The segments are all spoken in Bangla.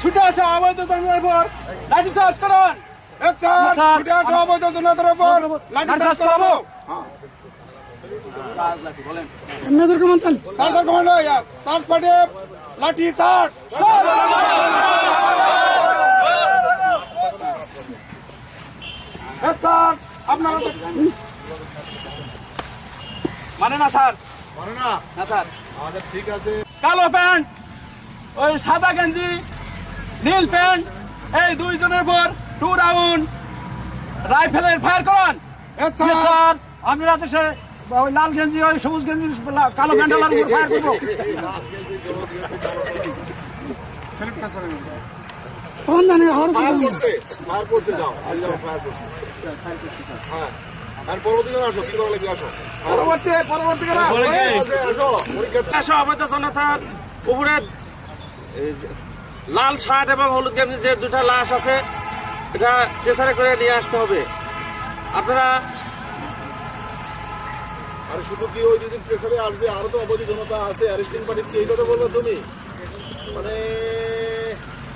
ছুটে আসা অবৈধ জনতার উপর লাঠি চার্জ করুন ছুটে আসা অবৈধ জনতার উপর লাঠি চার্জ করাবো মেজর কমান্ডার সার্চ পার্টি লাঠি চার্জ আপনারা তো- মানে না স্যার? মানে না। না স্যার। আমাদের ঠিক আছে। কালো প্যান্ট ওই সাদা গেঞ্জি নীল প্যান্ট এই দুইজনের উপর টু রাউন্ড রাইফেলের ফায়ার করুন। স্যার। আমি রাতে সে ওই লাল গেঞ্জি ওই সবুজ গেঞ্জি কালো প্যান্টালার উপর ফায়ার করব। ফায়ার যাও ফায়ার হ্যাঁ আর পরবর্তী আসো কি করা লাগবে আসো। পরবর্তী পরবর্তী আসো, আসো পরীক্ষা জনতার উপরে লাল শার্ট এবং হলুদ গেঞ্জি যে দুটা লাশ আছে এটা ট্রেসারে করে নিয়ে আসতে হবে। আপনারা আরে শুধু কি ওই দুদিন প্রেসারে আসবে? আরও তো অবধি জনতা আছে অ্যারেস্টিং পার্টি কি এই কথা বলব তুমি? মানে তার কিন্তু একটু সাজিয়ে নিয়ে নাও আরে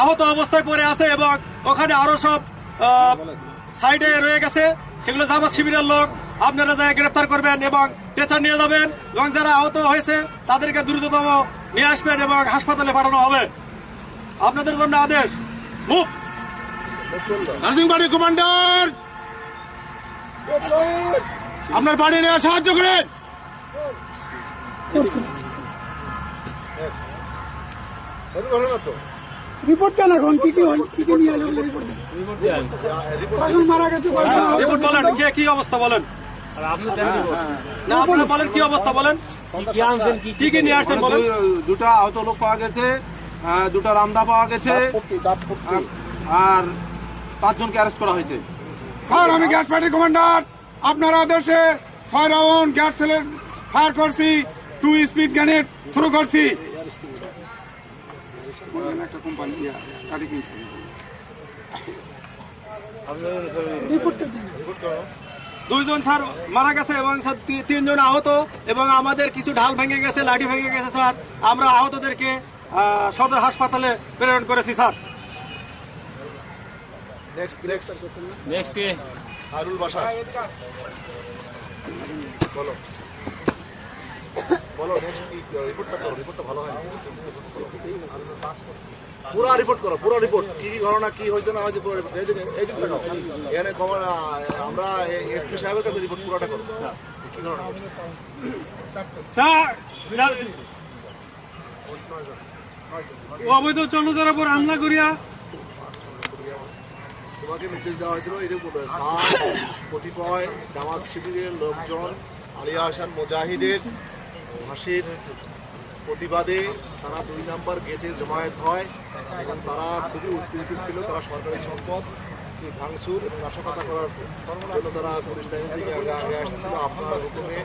আহত অবস্থায় পড়ে আছে এবং ওখানে আরও সব সাইডে রয়ে গেছে। সেগুলো জামাত শিবিরের লোক, আপনারা যা গ্রেফতার করবেন এবং ট্রেচার নিয়ে যাবেন এবং যারা আহত হয়েছে, তাদেরকে দ্রুততম নিয়ে আসবেন এবং হাসপাতালে পাঠানো হবে। আপনাদের জন্য আদেশ মুভ নার্সিং কমান্ডার! আপনার বাড়ি নিয়ে সাহায্য করেন। রিপোর্ট দেন এখন কি কি হয় কি কি নিয়ে রিপোর্ট দেন। মারা গেছে কয়জন রিপোর্ট বলেন কে কি অবস্থা বলেন? না আপনারা বলেন কি অবস্থা বলেন? কি কি নিয়ে আসছেন বলেন? দুটা আহত লোক পাওয়া গেছে আহ, দুটা রামদা পাওয়া গেছে আর পাঁচজনকে অ্যারেস্ট করা হয়েছে। স্যার আমি গ্যাস পার্টি কমান্ডার আপনার আদেশে ছয় রাউন্ড গ্যাস সেলের ফায়ার করছি টু স্পিড গ্যানেট থ্রো করছি। একটা কোম্পানি গাড়ি কিনছে। রিপোর্টটা দেন। দুইজন স্যার মারা গেছে এবং স্যার তিনজন আহত এবং আমাদের কিছু ঢাল ভেঙে গেছে লাঠি ভেঙে গেছে স্যার। আমরা আহতদেরকে সদর হাসপাতালে প্রেরণ করেছি স্যার। হারুল বাসা বলো। বলো নেক্সট কি রিপোর্টটা করো রিপোর্টটা ভালো হয় পুরো রিপোর্ট করো পুরো রিপোর্ট কি কি ঘটনা কি হয়েছে না হয়েছে পুরো রিপোর্ট এই এখানে খবর আমরা এসপি সাহেবের কাছে রিপোর্ট পুরোটা করো কি ঘটনা? অবৈধ জনতার উপর হামলা করিয়া তোমাকে নির্দেশ দেওয়া হয়েছিল এরকম কতিপয় জামাত শিবিরের লোকজন আলিয়া হাসান মুজাহিদের ফাঁসির প্রতিবাদে তারা দুই নাম্বার গেটে জমায়েত হয় এবং তারা খুবই উত্তেজিত ছিল, তারা সরকারি সম্পদ। ভাঙচুর এবং নাশকতা করার জন্য তারা পুলিশ লাইন থেকে আগে আগে আসছিল আপনার হুকুমে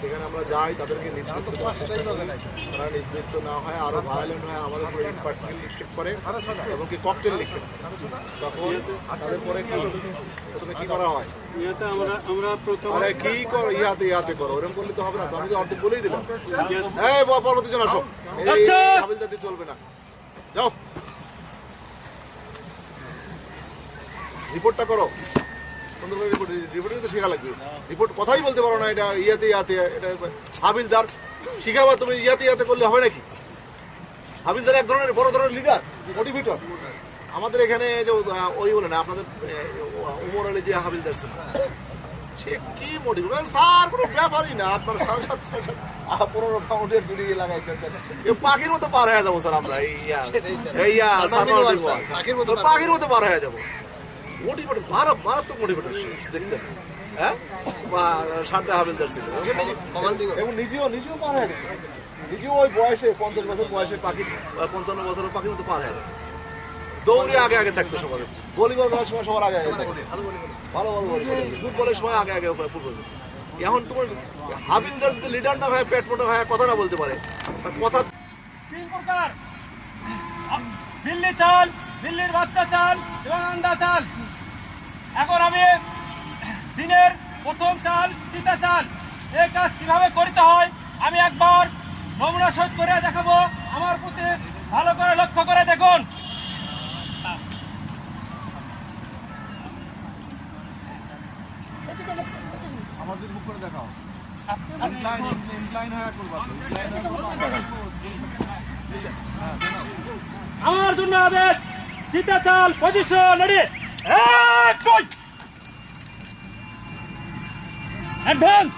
সেখানে আমরা যাই তাদেরকে নিবৃত্ত তারা নিবৃত্ত না হয় আরও ভায়োলেন্ট হয় আমাদের উপরে ইট নিক্ষেপ করে এবং কি ককটেল নিক্ষেপ তখন তাদের পরে কি প্রথমে কি করা হয়? আরে কি করো ইয়াতে ইয়াতে করো। ওরকম করলে তো হবে না। আমি তো অর্ধেক বলেই দিলাম। হ্যাঁ পরবর্তী জন আসো। এই আচ্ছা। চলবে না। যাও। রিপোর্টটা করো। সুন্দর করে রিপোর্ট রিপোর্ট তো শেখা লাগবে। রিপোর্ট কথাই বলতে পারো না এটা ইয়াতে ইয়াতে এটা হাবিলদার। শিখাবা তুমি ইয়াতে ইয়াতে করলে হবে নাকি? হাবিলদার এক ধরনের বড় ধরনের লিডার মোটিভেটর আমাদের এখানে যে ওই বলে না আপনাদের উমর আলী যে হাবিলদার ছিল সে কি মোটিভেটর স্যার কোনো ব্যাপারই না আপনার সাড়ে সাত ছয় সাত পনেরো পাউন্ডের দূরে লাগাইছেন পাখির মতো পার হয়ে যাব স্যার আমরা এই ইয়া পাখির মতো পার হয়ে যাব। মোটিভেটর মারাত্মক মোটিভেটর দেখতে। হ্যাঁ? বা শান্তা হাবিলদার ছিল। নিজে- এবং নিজেও নিজেও পার হয়ে নিজেও ওই বয়সে পঞ্চাশ বছর বয়সে পাখি পঞ্চান্ন বছরের পাখির মতো পার হয়ে দৌড়ে আগে আগে থাকতো সবার ভলিবল খেলার সময় সবার আগে আগে ভালো ভালো ফুটবলের সময় আগে আগে ফুটবল এখন তোমার হাবিলদার যদি লিডার না হয় পেট মোটা হয় কথা না বলতে পারে। তার কথা তিন প্রকার। দিল্লি চাল দিল্লির বাচ্চা চাল এবং আন্দা চাল। এখন আমি দিনের প্রথম চাল তিতা চাল এই কাজ কীভাবে করতে হয় আমি একবার নমুনা সহিত করে দেখাবো। আমার প্রতি ভালো করে লক্ষ্য করে দেখুন। আমার জন্য আদেশ তিতা চাল পজিশন রেডি অ্যাডভান্স